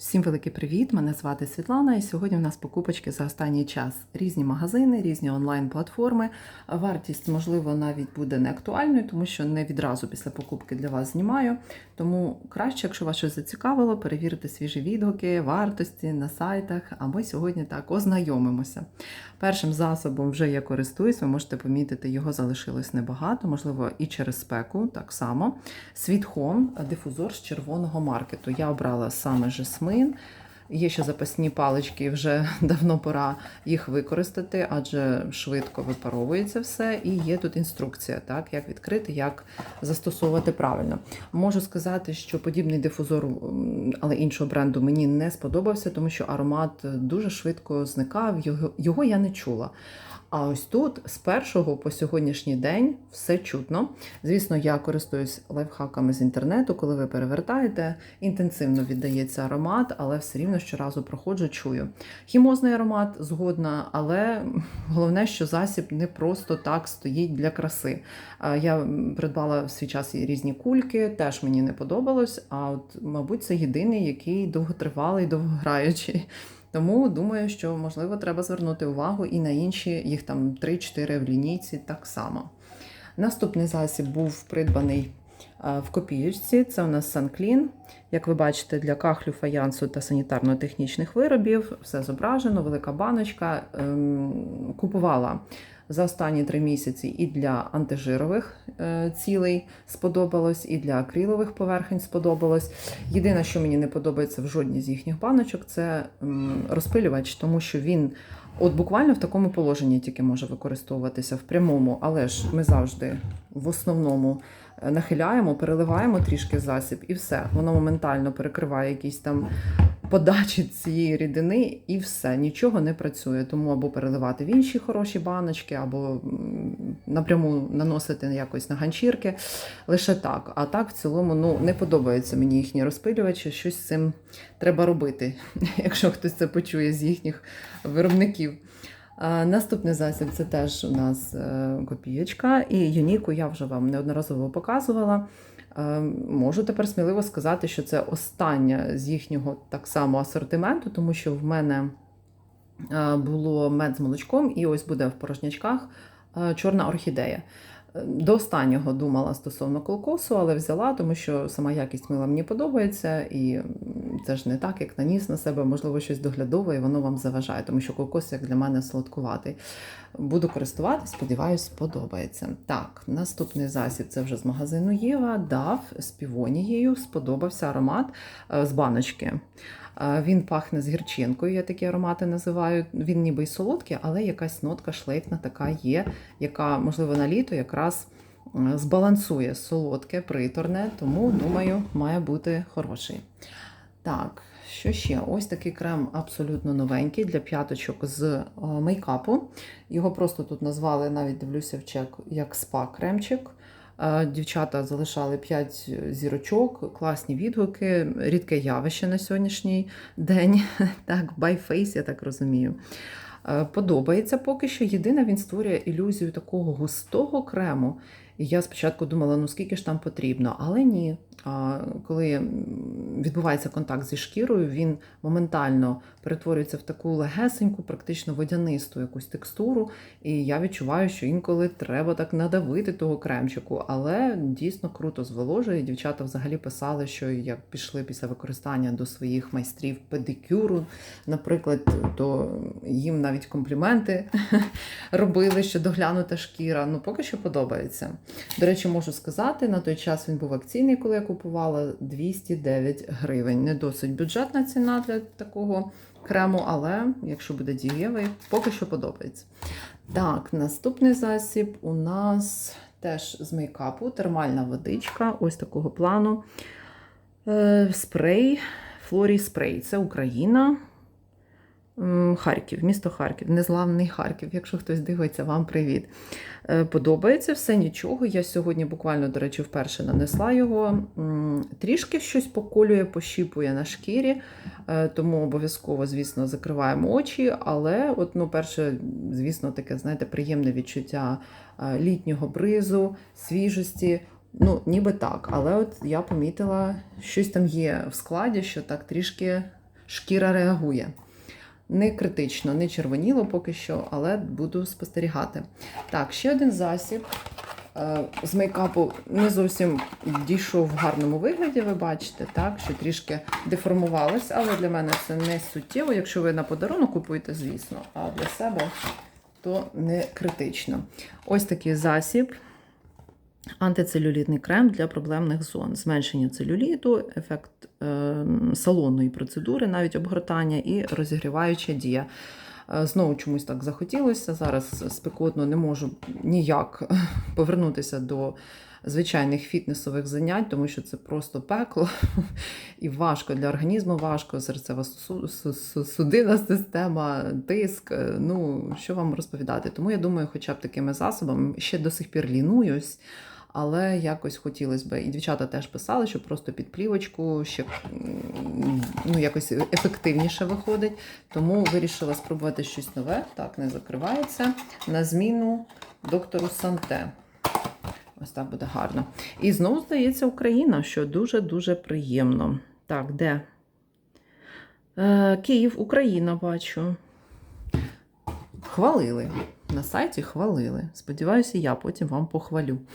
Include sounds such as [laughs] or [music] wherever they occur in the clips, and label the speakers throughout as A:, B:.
A: Всім великий привіт! Мене звати Світлана, і сьогодні у нас покупочки за останній час. Різні магазини, різні онлайн-платформи. Вартість, можливо, навіть буде не актуальною, тому що не відразу після покупки для вас знімаю. Тому краще, якщо вас щось зацікавило, перевірити свіжі відгуки, вартості на сайтах. А ми сьогодні так ознайомимося. Першим засобом вже я користуюсь, ви можете помітити, його залишилось небагато, можливо, і через спеку так само. Home дифузор з червоного маркету. Я обрала саме жасмин. Є ще запасні палички, вже [laughs] давно пора їх використати, адже швидко випаровується все. І є тут інструкція, так, як відкрити, як застосовувати правильно. Можу сказати, що подібний дифузор, але іншого бренду, мені не сподобався, тому що аромат дуже швидко зникав, його я не чула. А ось тут з першого по сьогоднішній день все чутно. Звісно, я користуюсь лайфхаками з інтернету, коли ви перевертаєте, інтенсивно віддається аромат, але все рівно щоразу проходжу, чую. Хімозний аромат згодна, але головне, що засіб не просто так стоїть для краси. Я придбала в свій час різні кульки, теж мені не подобалось. А от, мабуть, це єдиний, який довготривалий, довгограючий. Тому думаю, що можливо треба звернути увагу і на інші, їх там 3-4 в лінійці так само. Наступний засіб був придбаний е, в копіючці. Це у нас Санклін. Як ви бачите, для кахлю, фаянсу та санітарно-технічних виробів все зображено, велика баночка. Ем, Купувала за останні три місяці і для антижирових е, цілей сподобалось, і для акрилових поверхень сподобалось. Єдине, що мені не подобається в жодній з їхніх баночок, це розпилювач, тому що він от буквально в такому положенні тільки може використовуватися в прямому, але ж ми завжди в основному е, нахиляємо, переливаємо трішки засіб, і все. Воно моментально перекриває якісь там подачі цієї рідини, і все, нічого не працює. Тому або переливати в інші хороші баночки, або напряму наносити якось на ганчірки. Лише так. А так, в цілому, ну не подобаються мені їхні розпилювачі. Щось з цим треба робити, [laughs] якщо хтось це почує з їхніх виробників. Наступний засіб це теж у нас е, копієчка, і юніку я вже вам неодноразово показувала. Е, Можу тепер сміливо сказати, що це остання з їхнього так само асортименту, тому що в мене е, було мед з молочком, і ось буде в порожнячках е, чорна орхідея. До останнього думала стосовно колкосу, але взяла, тому що сама якість мила мені подобається, і це ж не так, як наніс на себе, можливо, щось доглядове, і воно вам заважає, тому що колкос, як для мене, солодкуватий. Буду користуватись, сподіваюсь, сподобається. Так, наступний засіб це вже з магазину Єва. Дав з півонією. Сподобався аромат е, з баночки. Він пахне з гірчинкою, я такі аромати називаю. Він ніби й солодкий, але якась нотка шлейфна така є, яка, можливо, на літо якраз збалансує солодке, приторне, тому, думаю, має бути хороший. Так, що ще? Ось такий крем абсолютно новенький для п'яточок з е, мейкапу. Його просто тут назвали, навіть дивлюся в чек, як спа-кремчик. Дівчата залишали 5 зірочок, класні відгуки, рідке явище на сьогоднішній день. [laughs] Так, by face, я так розумію. Подобається поки що. Єдине, він створює ілюзію такого густого крему. І я спочатку думала, ну скільки ж там потрібно, але ні. Коли відбувається контакт зі шкірою, він моментально перетворюється в таку легесеньку, практично водянисту якусь текстуру. І я відчуваю, що інколи треба так надавити того кремчику, але дійсно круто зволожує. Дівчата взагалі писали, що як пішли після використання до своїх майстрів педикюру, наприклад, то їм навіть компліменти [laughs] робили, що доглянута шкіра. Ну, поки що подобається. До речі, можу сказати, на той час він був акційний, коли я купувала 209 гривень. Не досить бюджетна ціна для такого крему, але якщо буде дієвий, поки що подобається. Так, наступний засіб у нас теж з мейкапу, термальна водичка, ось такого плану. Е, Спрей, Флорі спрей. Це Україна. Харків, місто Харків, незламний Харків. Якщо хтось дивиться, вам привіт. Е, Подобається все нічого. Я сьогодні буквально, до речі, вперше нанесла його. Трішки щось поколює, пощіпує на шкірі, е, тому обов'язково, звісно, закриваємо очі. Але, от, ну, перше, звісно, таке, знаєте, приємне відчуття е, літнього бризу, свіжості. Ну, ніби так. Але от я помітила, щось там є в складі, що так трішки шкіра реагує. Не критично, не червоніло поки що, але буду спостерігати. Так, ще один засіб е, з мейкапу не зовсім дійшов в гарному вигляді, ви бачите, так, що трішки деформувалось, але для мене це не суттєво. Якщо ви на подарунок купуєте, звісно, а для себе то не критично. Ось такий засіб. Антицелюлітний крем для проблемних зон, зменшення целюліту, ефект е, салонної процедури, навіть обгортання і розігріваюча дія. Е, Знову чомусь так захотілося. Зараз спекотно не можу ніяк [laughs] повернутися до звичайних фітнесових занять, тому що це просто пекло [laughs] і важко для організму, важко серцева су- су- су- судинна система, тиск. е, Ну що вам розповідати? Тому я думаю, хоча б такими засобами ще до сих пір лінуюсь. Але якось хотілося б. І дівчата теж писали, що просто під плівочку ще ну, якось ефективніше виходить. Тому вирішила спробувати щось нове. Так, не закривається. На зміну доктору Санте. Ось так буде гарно. І знову здається Україна, що дуже-дуже приємно. Так, де? Е, Київ, Україна бачу. Хвалили. На сайті хвалили. Сподіваюся, я потім вам похвалю. [laughs]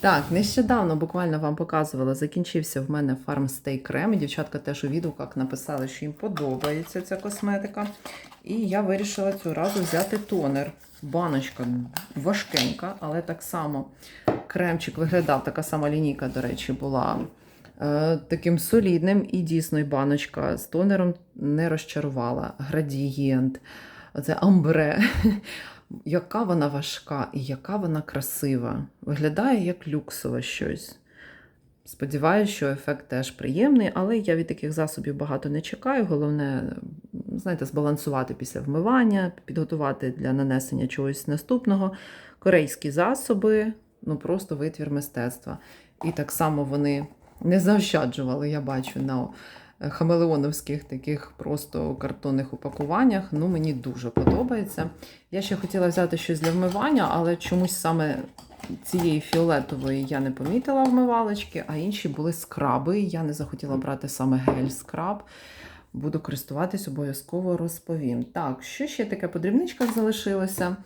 A: Так, нещодавно буквально вам показувала, закінчився в мене фармстей крем. Дівчатка теж у відгуках написали, що їм подобається ця косметика. І я вирішила цього разу взяти тонер. Баночка важкенька, але так само кремчик виглядав, така сама лінійка, до речі, була е, таким солідним. І дійсно, і баночка з тонером не розчарувала. Градієнт, це амбре. [laughs] Яка вона важка і яка вона красива. Виглядає як люксове щось. Сподіваюся, що ефект теж приємний, але я від таких засобів багато не чекаю. Головне, знаєте, збалансувати після вмивання, підготувати для нанесення чогось наступного. Корейські засоби, ну просто витвір мистецтва. І так само вони не заощаджували, я бачу, на хамелеоновських таких просто картонних упакуваннях. Ну, мені дуже подобається. Я ще хотіла взяти щось для вмивання, але чомусь саме цієї фіолетової я не помітила вмивалочки, а інші були скраби. Я не захотіла брати саме гель-скраб. Буду користуватись, обов'язково розповім. Так, що ще таке по дрібничках залишилося?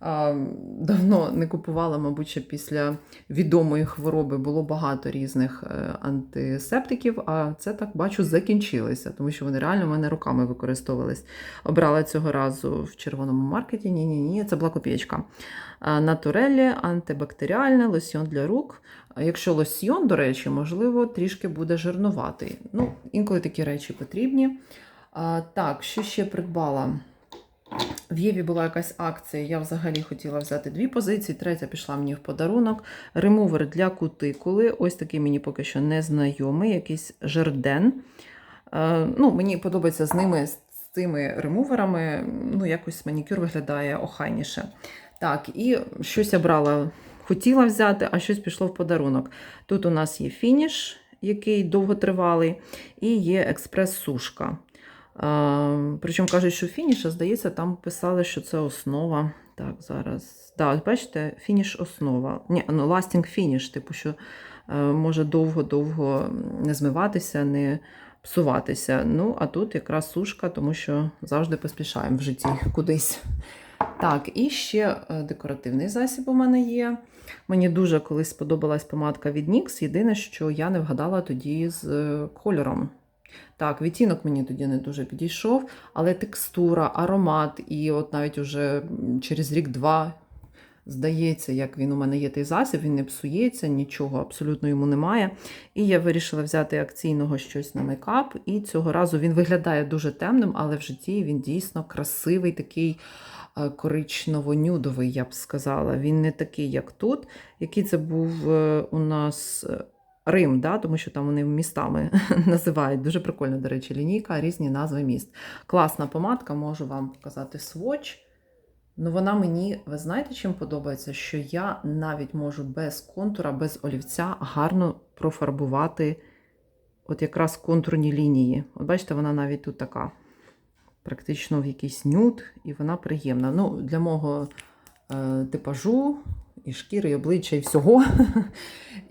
A: Давно не купувала, мабуть, ще після відомої хвороби було багато різних е, антисептиків, а це так бачу закінчилися, тому що вони реально в мене руками використовувались. Обрала цього разу в червоному маркеті. Ні, ні, ні, це була копієчка. Натурелі, антибактеріальне, лосьйон для рук. Якщо лосьйон, до речі, можливо, трішки буде жирнуватий. Ну, інколи такі речі потрібні. Так, що ще придбала? В Єві була якась акція. Я взагалі хотіла взяти дві позиції, третя пішла мені в подарунок. Ремувер для кутикули. Ось такий мені поки що незнайомий, якийсь жерден. Е, ну, мені подобається з ними, з цими ремуверами. Ну, якось манікюр виглядає охайніше. Так, і щось я брала, хотіла взяти, а щось пішло в подарунок. Тут у нас є фініш, який довготривалий, і є експрес-сушка. А, причому кажуть, що фініш, а здається, там писали, що це основа. Так, зараз. Да, бачите, фініш основа. Ні, ну, ластінг фініш, типу, що е, може довго-довго не змиватися, не псуватися. Ну, а тут якраз сушка, тому що завжди поспішаємо в житті [laughs] кудись. Так, і ще е, декоративний засіб у мене є. Мені дуже колись сподобалась помадка від NYX. Єдине, що я не вгадала тоді з е, кольором. Так, відтінок мені тоді не дуже підійшов, але текстура, аромат, і от навіть уже через рік-два здається, як він у мене є той засіб, він не псується, нічого абсолютно йому немає. І я вирішила взяти акційного щось на мейкап. І цього разу він виглядає дуже темним, але в житті він дійсно красивий, такий е, коричнево-нюдовий, я б сказала. Він не такий, як тут. Який це був е, у нас. Рим, да, тому що там вони містами [laughs] називають. Дуже прикольна, до речі, лінійка, різні назви міст. Класна помадка, можу вам показати сводч. Ну, вона мені, ви знаєте, чим подобається? Що я навіть можу без контура, без олівця гарно профарбувати от якраз контурні лінії. От бачите, вона навіть тут така, практично в якийсь нюд, і вона приємна. Ну, для мого е, типажу і шкіри, і обличчя, і всього. [laughs]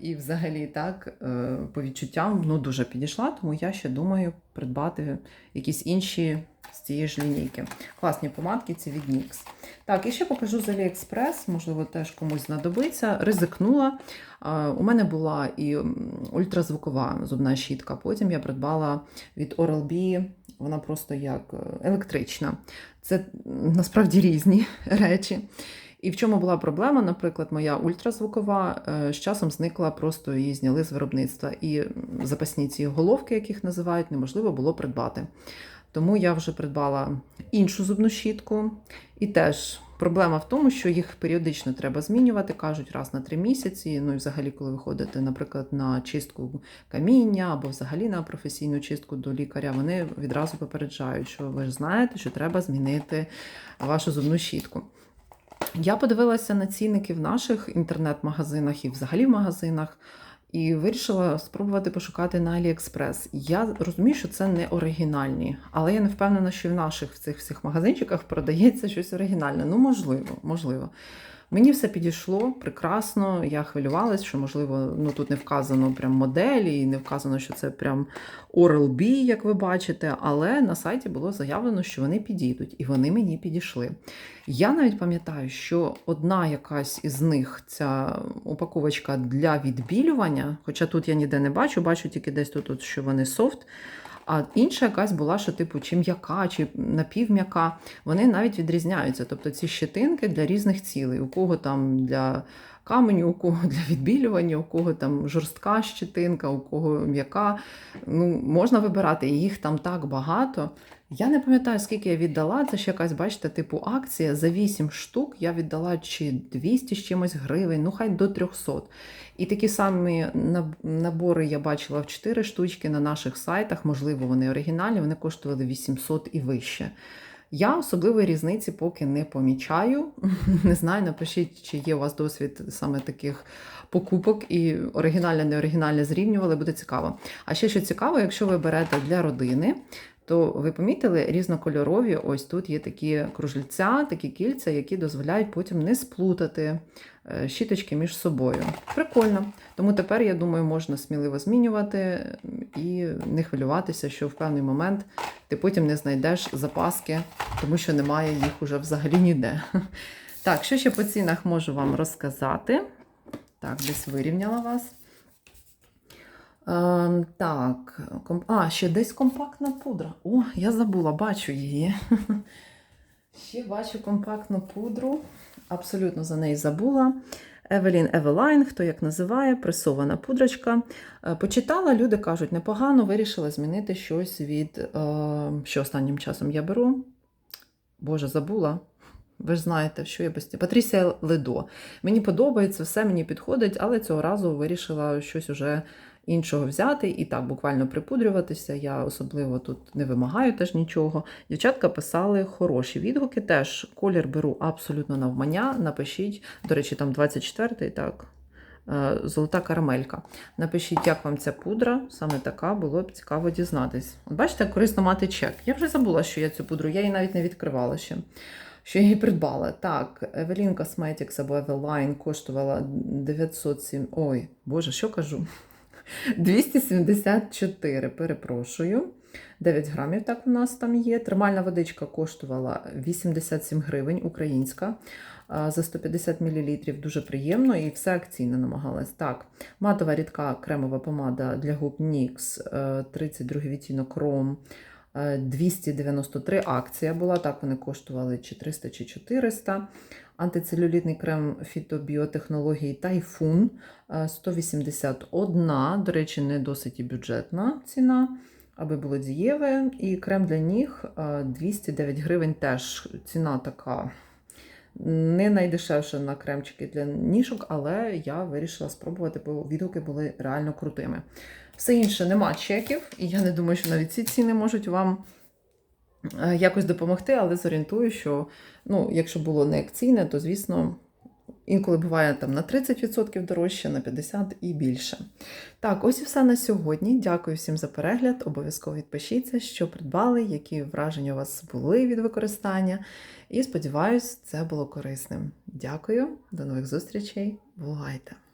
A: І взагалі так, е, по відчуттям ну, дуже підійшла, тому я ще думаю придбати якісь інші з цієї ж лінійки. Класні помадки ці від NYX. Так, і ще покажу з AliExpress, можливо, теж комусь знадобиться. Ризикнула. У мене була і ультразвукова зубна щітка. Потім я придбала від Oral-B, вона просто як е, електрична. Це насправді різні [laughs] речі. І в чому була проблема? Наприклад, моя ультразвукова е, з часом зникла, просто її зняли з виробництва. І запасні ці головки, яких називають, неможливо було придбати. Тому я вже придбала іншу зубну щітку. І теж проблема в тому, що їх періодично треба змінювати, кажуть, раз на три місяці. Ну і взагалі, коли ви ходите, наприклад, на чистку каміння або взагалі на професійну чистку до лікаря, вони відразу попереджають, що ви ж знаєте, що треба змінити вашу зубну щітку. Я подивилася на цінники в наших інтернет-магазинах і взагалі в магазинах. І вирішила спробувати пошукати на AliExpress. Я розумію, що це не оригінальні, але я не впевнена, що в наших в цих всіх магазинчиках продається щось оригінальне. Ну, можливо, можливо. Мені все підійшло прекрасно. Я хвилювалась, що, можливо, ну тут не вказано прям моделі, і не вказано, що це прям Oral-B, як ви бачите, але на сайті було заявлено, що вони підійдуть, і вони мені підійшли. Я навіть пам'ятаю, що одна якась із них, ця упаковочка для відбілювання, хоча тут я ніде не бачу, бачу тільки десь тут, що вони софт. А інша якась була, що типу чи м'яка, чи напівм'яка, вони навіть відрізняються. Тобто ці щетинки для різних цілей. У кого там для каменю, у кого [laughs] для відбілювання, у кого там жорстка щетинка, у кого м'яка. Ну, можна вибирати, їх там так багато. Я не пам'ятаю, скільки я віддала. Це ж якась, бачите, типу акція. За 8 штук я віддала чи 200 з чимось гривень, ну хай до 300. І такі самі набори я бачила в 4 штучки на наших сайтах. Можливо, вони оригінальні, вони коштували 800 і вище. Я особливої різниці поки не помічаю. [laughs] Не знаю, напишіть, чи є у вас досвід саме таких покупок і оригінальне, не оригінальне зрівнювали, буде цікаво. А ще що цікаво, якщо ви берете для родини, то ви помітили різнокольорові, ось тут є такі кружельця, такі кільця, які дозволяють потім не сплутати е, щіточки між собою. Прикольно. Тому тепер, я думаю, можна сміливо змінювати і не хвилюватися, що в певний момент ти потім не знайдеш запаски, тому що немає їх уже взагалі ніде. [laughs] Так, що ще по цінах можу вам розказати? Так, десь вирівняла вас. Ем, так, комп... а, ще десь компактна пудра. О, я забула, бачу її. [laughs] Ще бачу компактну пудру. Абсолютно за неї забула. Евелін Евелайн, хто як називає, пресована пудрочка. Е, Почитала, люди кажуть, непогано, вирішила змінити щось від, е, що останнім часом я беру. Боже, забула. Ви ж знаєте, що я без Патрісія Ледо. Мені подобається, все мені підходить, але цього разу вирішила щось уже іншого взяти і так буквально припудрюватися. Я особливо тут не вимагаю теж нічого. Дівчатка писали хороші відгуки. Теж колір беру абсолютно навмання. Напишіть, до речі, там 24-й, так. е, Золота карамелька. Напишіть, як вам ця пудра, саме така, було б цікаво дізнатись. От бачите, корисно мати чек. Я вже забула, що я цю пудру, я її навіть не відкривала ще. Що я її придбала. Так, Evelyn Cosmetics або Eveline коштувала 907. Ой, Боже, що кажу? 274, перепрошую. 9 грамів так у нас там є. Термальна водичка коштувала 87 гривень, українська. За 150 мл дуже приємно і все акційно намагалась. Так, матова рідка кремова помада для губ NYX, е, 32 відтінок Ром, е, 293 акція була. Так вони коштували чи 300, чи 400. Антицелюлітний крем фітобіотехнології Тайфун е, 181. До речі, не досить бюджетна ціна, аби було дієве. І крем для ніг е, 209 гривень теж ціна така. Не найдешевша на кремчики для ніжок, але я вирішила спробувати, бо відгуки були реально крутими. Все інше нема чеків, і я не думаю, що навіть ці ціни можуть вам е, якось допомогти, але зорієнтую, що ну, якщо було не акційне, то звісно Інколи буває там на 30% дорожче, на 50% і більше. Так, ось і все на сьогодні. Дякую всім за перегляд. Обов'язково відпишіться, що придбали, які враження у вас були від використання. І сподіваюсь, це було корисним. Дякую, до нових зустрічей. Бувайте!